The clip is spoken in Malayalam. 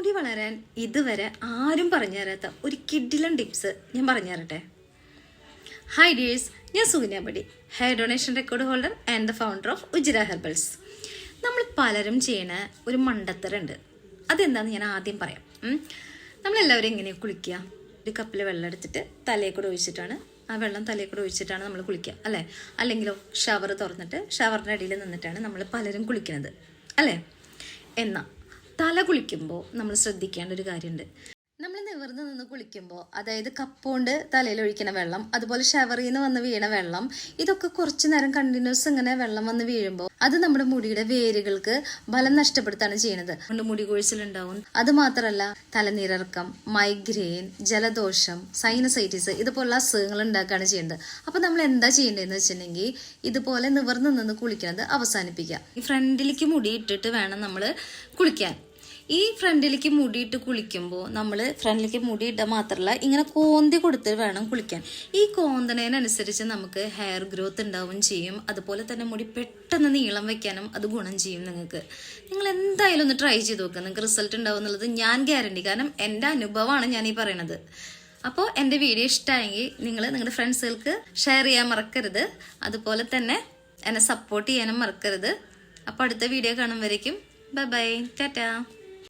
മുടി വളരാൻ ഇതുവരെ ആരും പറഞ്ഞു തരാത്ത ഒരു കിഡിലൻ ടിപ്സ് ഞാൻ പറഞ്ഞു തരട്ടെ ഹൈ ഡിയേഴ്സ് ഞാൻ സുകന്യ പടി hair donation record holder and the founder of Ujira herbals നമ്മൾ പലരും ചെയ്യണ ഒരു മണ്ടത്തരുണ്ട്. അതെന്താണെന്ന് ഞാൻ ആദ്യം പറയാം. നമ്മളെല്ലാവരും എങ്ങനെയാണ് കുളിക്കുക? ഒരു കപ്പിൽ വെള്ളം എടുത്തിട്ട് തലയിൽ കൂടെ ഒഴിച്ചിട്ടാണ് ആ വെള്ളം തലയിൽ കൂടെ ഒഴിച്ചിട്ടാണ് നമ്മൾ കുളിക്കുക അല്ലേ? അല്ലെങ്കിലോ ഷവർ തുറന്നിട്ട് ഷവറിന്റെ അടിയിൽ നിന്നിട്ടാണ് നമ്മൾ പലരും കുളിക്കുന്നത് അല്ലേ? എന്നാൽ തല കുളിക്കുമ്പോൾ നമ്മൾ ശ്രദ്ധിക്കേണ്ട ഒരു കാര്യമുണ്ട് നമ്മൾ നിവർന്ന് നിന്ന് കുളിക്കുമ്പോൾ അതായത് കപ്പുകൊണ്ട് തലയിൽ ഒഴിക്കുന്ന വെള്ളം അതുപോലെ ഷവറിൽ നിന്ന് വന്ന് വീണ വെള്ളം ഇതൊക്കെ കുറച്ച് നേരം കണ്ടിന്യൂസ് ഇങ്ങനെ വെള്ളം വന്ന് വീഴുമ്പോൾ അത് നമ്മുടെ മുടിയുടെ വേരുകൾക്ക് ബലം നഷ്ടപ്പെടുത്താണ് ചെയ്യുന്നത് അതുകൊണ്ട് മുടി കൊഴിച്ചിലുണ്ടാവും. അത് മാത്രമല്ല തലനീരിറക്കം മൈഗ്രെയിൻ ജലദോഷം സൈനസൈറ്റിസ് ഇതുപോലുള്ള അസുഖങ്ങൾ ഉണ്ടാക്കുകയാണ് ചെയ്യുന്നത് അപ്പോൾ നമ്മൾ എന്താ ചെയ്യേണ്ടതെന്ന് വെച്ചിട്ടുണ്ടെങ്കിൽ ഇതുപോലെ നിവർന്ന് നിന്ന് കുളിക്കുന്നത് അവസാനിപ്പിക്കുക. ഈ ഫ്രണ്ടിലേക്ക് മുടി ഇട്ടിട്ട് വേണം നമ്മൾ കുളിക്കാൻ. ഈ ഫ്രണ്ടിലേക്ക് മുടിയിട്ട് കുളിക്കുമ്പോൾ നമ്മൾ ഫ്രണ്ടിലേക്ക് മുടിയിട്ട മാത്രമല്ല ഇങ്ങനെ കോന്തി കൊടുത്ത് വേണം കുളിക്കാൻ. ഈ കോന്തണേനനുസരിച്ച് നമുക്ക് ഹെയർ ഗ്രോത്ത് ഉണ്ടാവും ചെയ്യും. അതുപോലെ തന്നെ മുടി പെട്ടെന്ന് നീളം വെക്കാനും അത് ഗുണം ചെയ്യും നിങ്ങൾക്ക്. നിങ്ങൾ എന്തായാലും ഒന്ന് ട്രൈ ചെയ്ത് നോക്കുക നിങ്ങൾക്ക് റിസൾട്ട് ഉണ്ടാവും എന്നുള്ളത് ഞാൻ ഗ്യാരണ്ടി കാരണം എന്റെ അനുഭവമാണ് ഞാൻ ഈ പറയണത്. അപ്പോൾ എന്റെ വീഡിയോ ഇഷ്ടമായെങ്കിൽ നിങ്ങൾ നിങ്ങളുടെ ഫ്രണ്ട്സുകൾക്ക് ഷെയർ ചെയ്യാൻ മറക്കരുത്. അതുപോലെ തന്നെ എന്നെ സപ്പോർട്ട് ചെയ്യാനും മറക്കരുത്. അപ്പോൾ അടുത്ത വീഡിയോ കാണുമ്പോഴേക്കും ബൈ ബൈ ടാറ്റാ